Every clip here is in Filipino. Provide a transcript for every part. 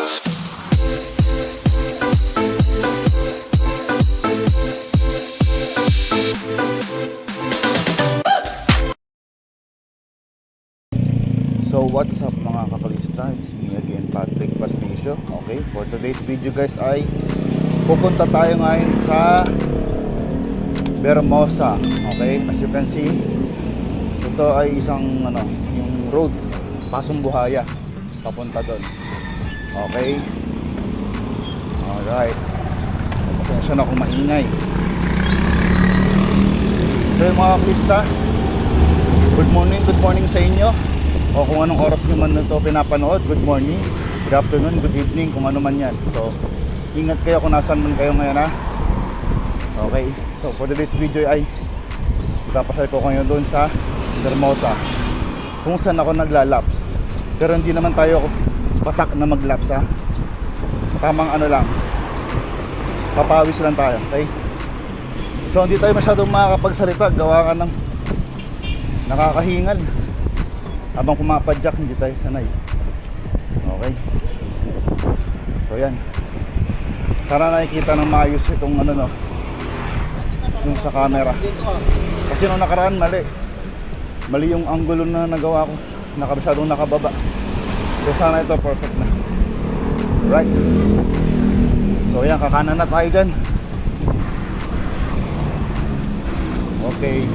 So what's up mga kakalista? It's me again, Patrick Patricio. Okay, for today's video guys ay pupunta tayo ngayon sa Bermosa. Okay, as you can see, ito ay isang ano, yung road, pasong buhaya, papunta doon. Okay. Alright. Pasensya na kung maingay. So yung mga kakalista, Good morning, good morning sa inyo. O kung anong oras nyo man ito pinapanood, good morning, good afternoon, good evening, kung ano man yan. So, ingat kayo kung nasan man kayo ngayon ha. Okay, so for today's video ay ipapasal ko kayo doon sa Hermosa kung saan ako naglalaps. Pero hindi naman tayo patak na maglaps ha. Tamang ano lang, papawis lang tayo, okay? So hindi tayo masyadong makakapagsalita, gawa ka ng nakakahingal. Habang pumapadyak hindi tayo sanay. Okay? So yan. Sana nakikita ng maayos itong ano no? Yung sa camera. Kasi nung nakaraan mali. Mali yung angulo na nagawa ko. Nakabasyadong nakababa so sana ito perfect na. Right. So yan kakanan na tayo dyan. Okay.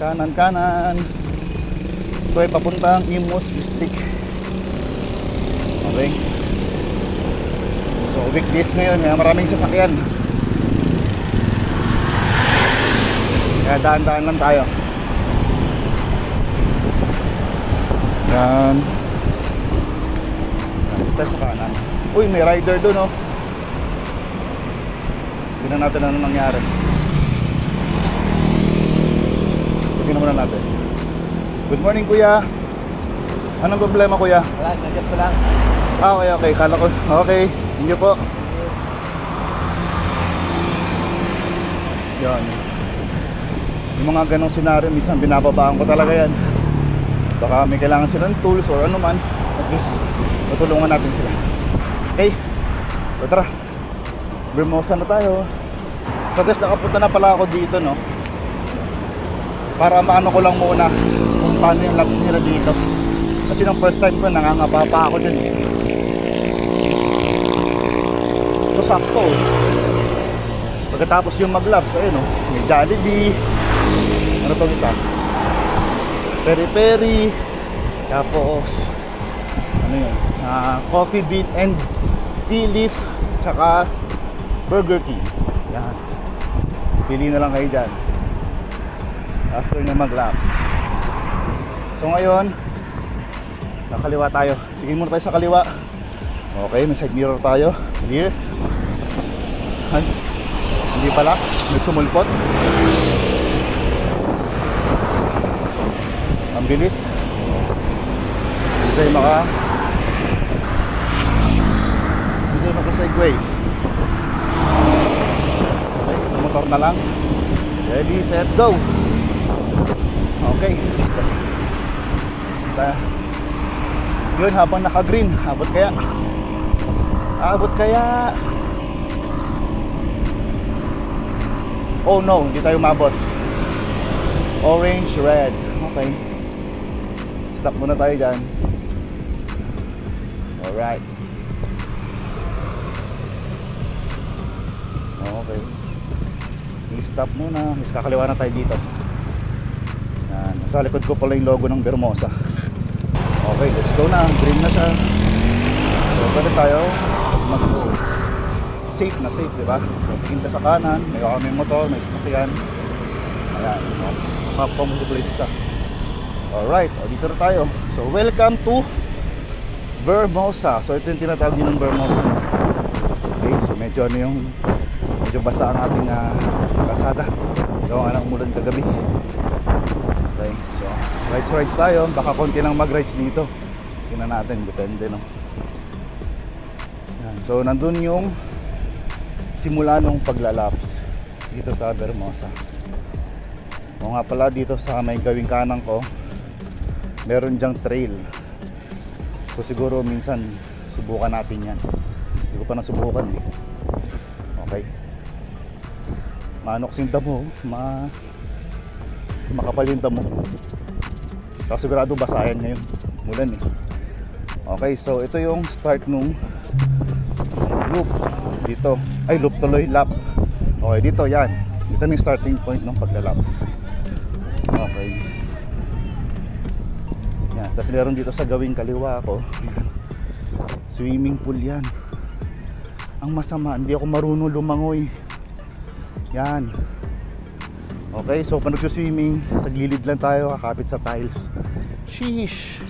Kanan kanan. Ito ay papuntang Imus District. Okay. So weekdays ngayon kaya maraming sasakyan. Kaya daan-daan lang tayo yan Dito tayo sa kanan uy may rider dun oh tignan natin ano nangyari Tingnan muna natin. Good morning, kuya. Anong problema, kuya? Wala, nandiyan ko lang. Ah, okay, okay. Kala ko. Okay. Hindi po. Yan. Yung mga ganong senaryo, minsan binababaan ko talaga yan. Baka may kailangan silang tools or ano man. At least, matulungan natin sila. Okay. So, tara. Bermosa na tayo. So guys, nakapunta na pala ako dito, no? para maano ko lang muna kung paano yung laps nila dito kasi nung first time ko nangangaba pa ako dyan so sakto pagkatapos yung maglaps ayun o may Jollibee ano to isa peri peri tapos ano yun Ah, coffee bean and tea leaf tsaka burger king yan pili na lang kayo dyan after nyo mag-laps. So ngayon, nakaliwa tayo. Tingin muna tayo sa kaliwa. Okay, may side mirror tayo. Clear. Hindi pala. May sumulpot. Bilis. Hindi tayo maka hindi tayo maka segway. Okay, sa motor na lang. Ready, set, go! Okay. Ta yun, habang naka-green, abot kaya? Abot kaya? Oh no, hindi tayo mabot. Orange, red. Okay. Stop muna tayo dyan. Alright. Okay. I-stop muna. Mas kakaliwa na tayo dito. Yan. Sa likod ko pala yung logo ng Bermosa. Okay, let's go na. Green na siya. So, pwede tayo mag-go. Safe na safe, di ba? Tingin sa kanan. May kami motor, may sasakyan. Ayan. No? Papamutublista. Alright, o, dito na tayo. So, welcome to Bermosa. So, ito yung tinatawag din ng Bermosa. Okay, so medyo ano yung medyo basa ang ating uh, kasada. So, ang umulan kagabi. Okay, so rides rides tayo. Baka konti lang mag-rides dito. Tingnan natin, depende no. Yan. So nandun yung simula nung paglalaps dito sa Bermosa. O nga pala dito sa may gawing kanan ko, meron diyang trail. So siguro minsan subukan natin yan. Hindi ko pa nasubukan eh. Okay. Maano kasing damo, ma makapal yung damo. Saka sigurado basayan ngayon. Mulan eh. Okay, so ito yung start nung loop dito. Ay, loop tuloy, lap. Okay, dito yan. Dito na yung starting point ng paglalaps. Okay. Tapos meron dito sa gawing kaliwa ko. Yan. Swimming pool yan. Ang masama, hindi ako marunong lumangoy. Yan. Okay, so pag nagsuswimming, sa gilid lang tayo, kakapit sa tiles. Sheesh!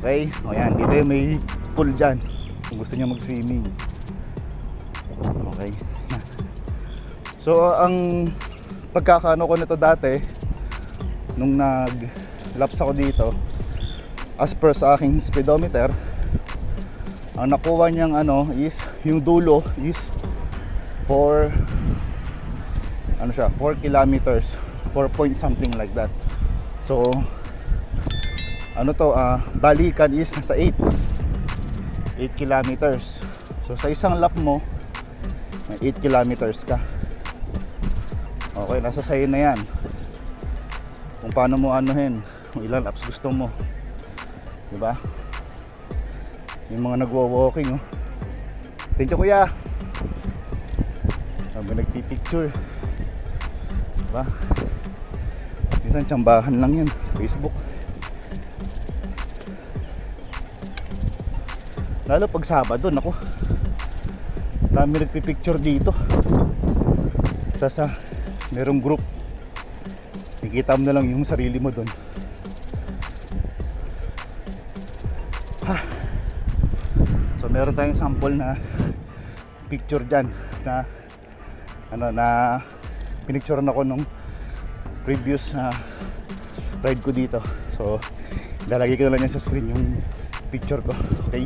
Okay, o yan, dito yung may pool dyan. Kung gusto niya mag-swimming. Okay. So, ang pagkakaano ko nito dati, nung nag-laps ako dito, as per sa aking speedometer, ang nakuha niyang ano is, yung dulo is for ano siya, 4 kilometers 4 point something like that. So ano to, ah balikan is nasa 8 8 kilometers. So sa isang lap mo may 8 kilometers ka. Okay, nasa sayo na yan. Kung paano mo anuhin kung ilang laps gusto mo diba? Yung mga nagwo-walking oh. thank you kuya. Sabi nagpipicture. Diba? Minsan tsambahan lang yan sa facebook. Lalo pag sabado nako dami nagpipicture dito. Tapos ah, merong group. Nakikita mo na lang yung sarili mo doon Meron tayong sample na picture dyan na ano na pinicturean ako nung previous na ride ko dito. So lalagay ko na lang yan sa screen yung picture ko. Okay?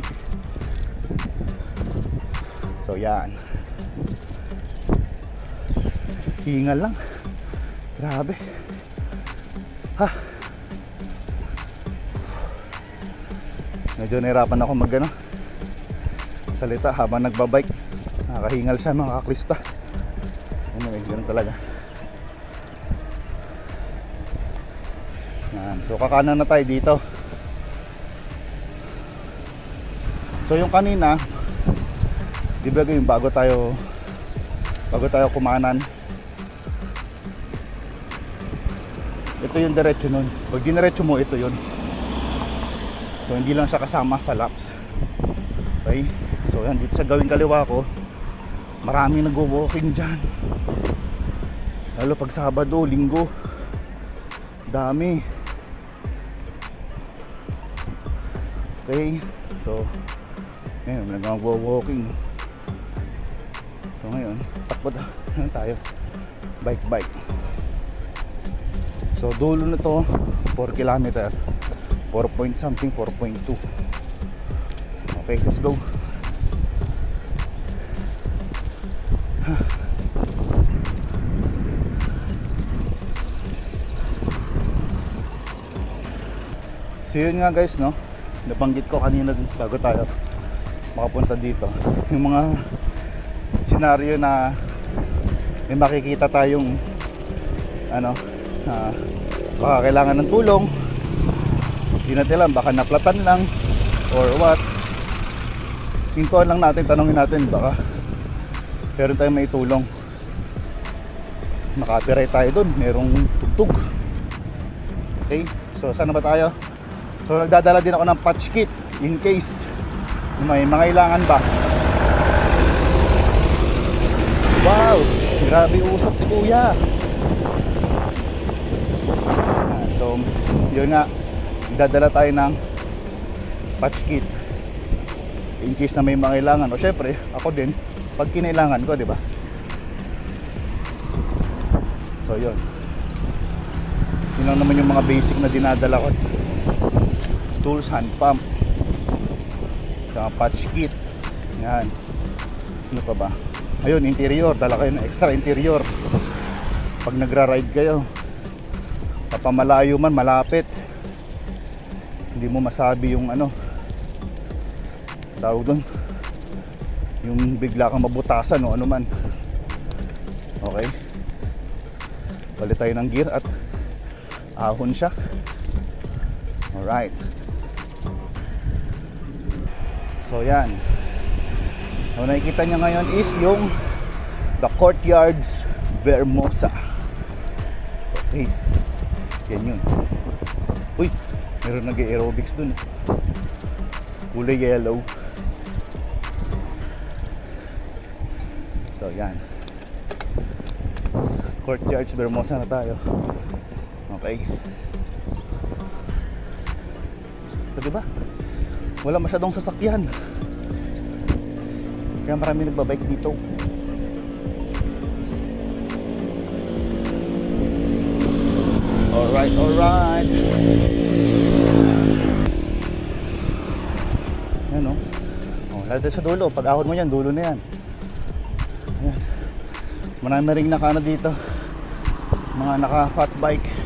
So yan. Hingal lang. Grabe. Ha. Medyo nahirapan ako mag ano, salita habang nagbabike. Nakakahingal siya mga kaklista. Anyway, ganun talaga. Yan. So kakanan na tayo dito. So yung kanina, di ba yung bago tayo bago tayo kumanan ito yung diretso nun pag diniretso mo ito yun so hindi lang siya kasama sa laps okay so yan dito sa gawing kaliwa ko marami nagwo-walking dyan. Lalo pag Sabado, Linggo dami. Okay so ngayon nagwo-walking. So ngayon takbo ta- ano tayo? Bike bike. So dulo na to 4 kilometer. 4 point something 4.2 okay let's go So yun nga guys no? Nabanggit ko kanina bago tayo makapunta dito. Yung mga senaryo na may makikita tayong ano na baka kailangan ng tulong hindi natin alam baka naplatan lang or what. Hintuan lang natin tanongin natin baka meron tayong may tulong makapiright tayo dun merong tugtog. Okay? So saan na ba tayo so nagdadala din ako ng patch kit in case may mga ilangan ba. Wow! Grabe usok ni kuya. Ah, so yun nga dadala tayo ng patch kit in case na may mga kailangan o syempre ako din pag kinailangan ko di ba? So yun. Yun lang naman yung mga basic na dinadala ko tools hand pump. Saka patch kit. Yan. Ano pa ba? Ayun interior. Dala kayo ng extra interior. Pag nagra-ride kayo papamalayo man malapit. Hindi mo masabi yung ano tawag doon yung bigla kang mabutasan o ano man. Okay. Palit tayo ng gear at ahon siya. Alright so yan. Ang nakikita niya ngayon is yung the courtyards Vermosa. Okay. Yan yun. Uy meron nag-aerobics dun eh. kulay yellow. So yan. Courtyards Vermosa na tayo. Okay. So diba wala masyadong sasakyan. Kaya marami nagbabike dito. Alright alright. Yan o oh, lalo tayo sa dulo. Pag ahon mo yan dulo na yan. Ayan. marami ring naka ano dito. Mga naka fat bike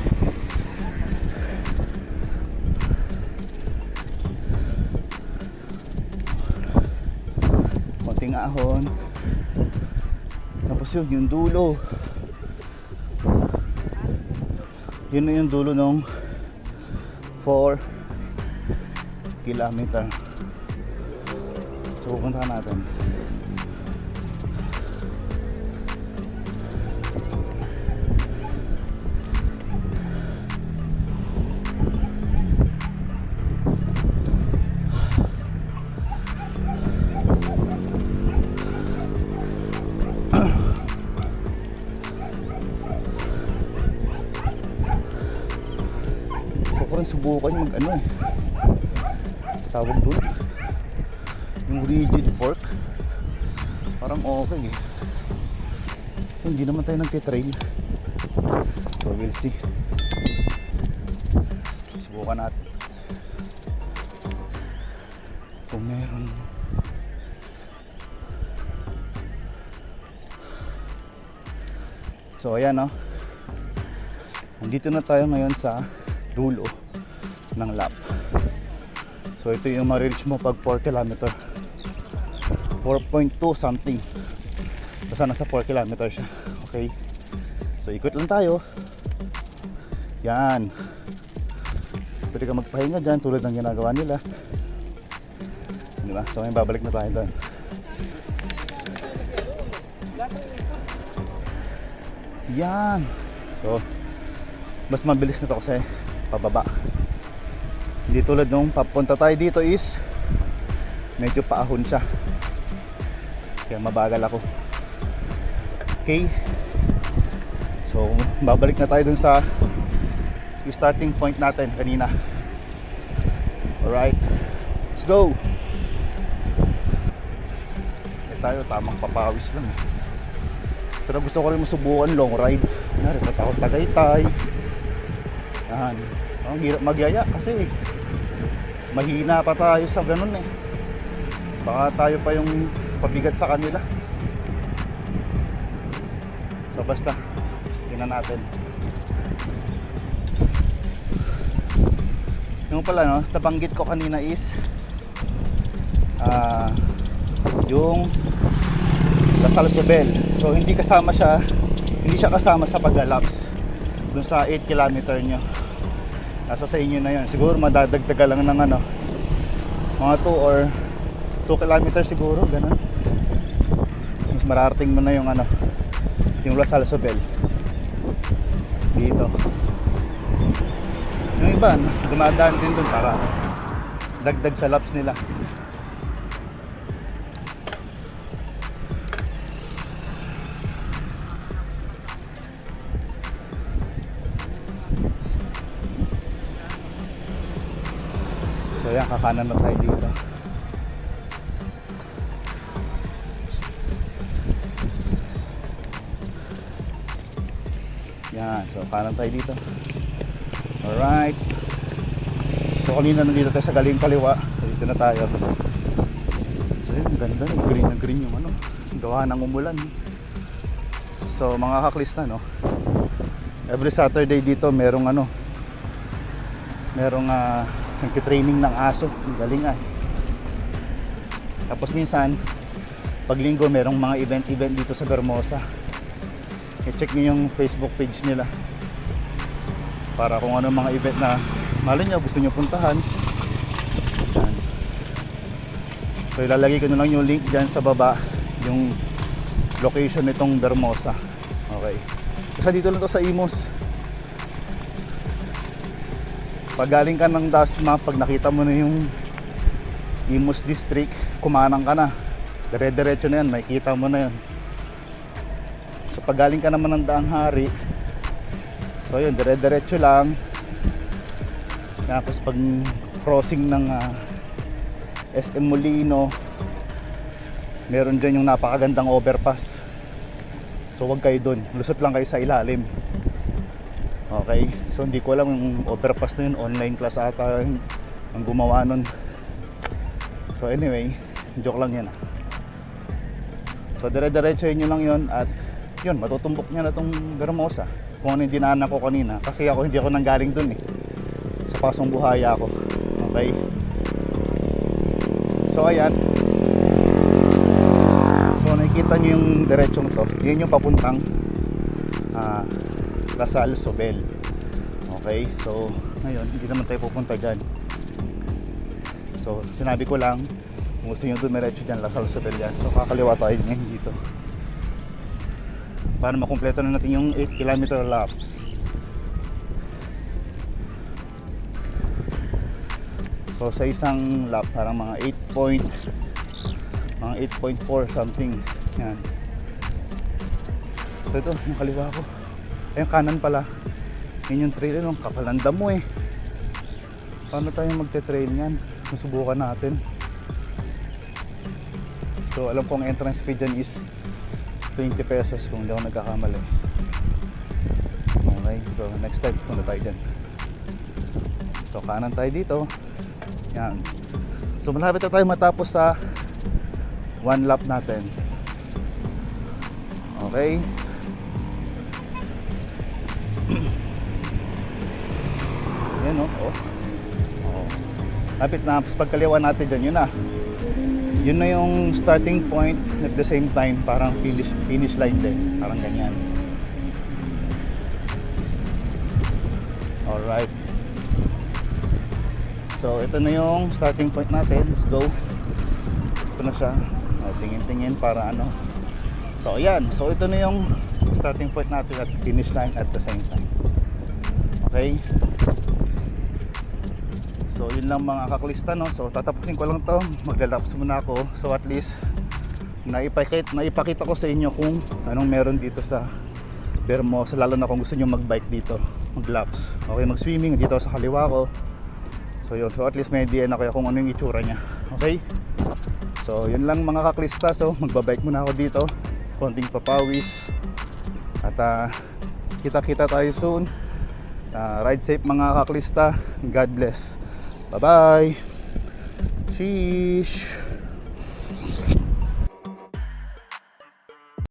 konting ahon tapos yun yung dulo. Yun na yung dulo ng 4 kilometer. So pupunta natin subukan mag ano eh. Tawag doon. Yung rigid fork. Parang okay eh. Hindi naman tayo nagtitrail. So we'll see. Subukan natin. Kung meron. So ayan oh. Nandito na tayo ngayon sa dulo ng lap. So ito yung ma-reach mo pag 4 km. 4.2 something. Basta nasa 4 km siya. Okay. So ikot lang tayo. Yan. Pwede ka magpahinga dyan tulad ng ginagawa nila. Di ba? So ngayon babalik na tayo doon. Yan. So, mas mabilis na to kasi pababa. Hindi tulad nung papunta tayo dito is medyo paahon siya. Kaya mabagal ako. Okay. So, babalik na tayo dun sa starting point natin kanina. Alright. Let's go. Eh tayo, tamang papawis lang. Pero gusto ko rin masubukan long ride. Punta ako Tagaytay. Yan. Ang hirap magyaya kasi mahina pa tayo sa ganun eh. Baka tayo pa yung pabigat sa kanila. So basta, tingnan natin. Yung pala no, nabanggit ko kanina is ah yung Lasal Sobel. So hindi kasama siya, hindi siya kasama sa paglalaps dun sa 8 kilometer nyo. Nasa sa inyo na yun. Siguro madadagdaga lang ng ano, mga 2 or 2 kilometer siguro, ganun. Mas mararating mo na yung ano, yung Lasal Sobel. Dito. Yung iba, dumadaan din dun para dagdag sa laps nila. So yan, kakanan na tayo dito. Yan, so kanan tayo dito. Alright. So kanina nandito tayo sa galing kaliwa. So dito na tayo. So yun, ganda. Green na green yung ano. Gawa ng umulan. So mga kaklista, no? Every Saturday dito merong ano, merong ah, nagtitraining ng aso. Galing ah. Tapos minsan, pag linggo merong mga event-event dito sa Bermosa. I-check nyo yung Facebook page nila. Para kung ano mga event na malay nyo gusto nyo puntahan. So ilalagay ko na lang yung link dyan sa baba yung location nitong Bermosa. Okay. Kasi dito lang to sa Imos. Pag galing ka ng Dasma, pag nakita mo na yung Imos District, kumanang ka na. Dire-diretso na yan, makikita mo na yan. So pag galing ka naman ng Daang Hari, so yun, dire-diretso lang. Tapos pag crossing ng ah, SM Molino, meron dyan yung napakagandang overpass. So wag kayo dun, lusot lang kayo sa ilalim. Okay, so hindi ko alam yung overpass na yun, online class ata yung- ang gumawa nun. So anyway, joke lang yan ah. So dire-diretso nyo lang yun at yun, matutumbok niya na tong Bermosa. Kung ano yung dinaanan ko kanina. Kasi ako hindi ako nanggaling dun eh. Sa pasong buhaya ako. Okay. So ayan. So nakikita nyo yung diretsong to. Yun yung papuntang ah, Lasal Sobel. Okay. So ngayon, hindi naman tayo pupunta dyan. So sinabi ko lang, kung gusto nyo dumiretso dyan, Lasal Sobel yan. So kakaliwa tayo ngayon dito. Para makumpleto na natin yung 8 kilometer laps. So sa isang lap parang mga 8 point mga 8.4 something. Yan. So ito, yung kaliwa ko. Ay, kanan pala. Yun yung trail, ano, kapalanda mo eh. Paano tayo magte-trail yan? Susubukan natin. So alam ko ang entrance fee dyan is 20 pesos kung hindi ako nagkakamali. Okay, so next time punta tayo dyan. So kanan tayo dito. Yan. So malapit na tayo matapos sa one lap natin. Okay. Yan no? Oh. Oh. Lapit na. Tapos pagkaliwa natin dyan, yun na. Yun na yung starting point at the same time parang finish finish line din. Parang ganyan. Alright. So ito na yung starting point natin. Let's go. Ito na siya. O, tingin-tingin para ano. So ayan. So ito na yung starting point natin at finish line at the same time. Okay. So yun lang mga kaklista no. So tatapusin ko lang to. Maglalaps muna ako. So at least naipakita, naipakita ko sa inyo kung anong meron dito sa Bermosa lalo na kung gusto niyo mag-bike dito, mag-laps. Okay, mag-swimming dito sa kaliwa ko. So yun, so at least may idea na kayo kung ano yung itsura niya. Okay? So yun lang mga kaklista. So magbabike muna ako dito. Konting papawis. At ah, kita-kita tayo soon. Ah, ride safe mga kaklista. God bless. Bye-bye. Sheesh.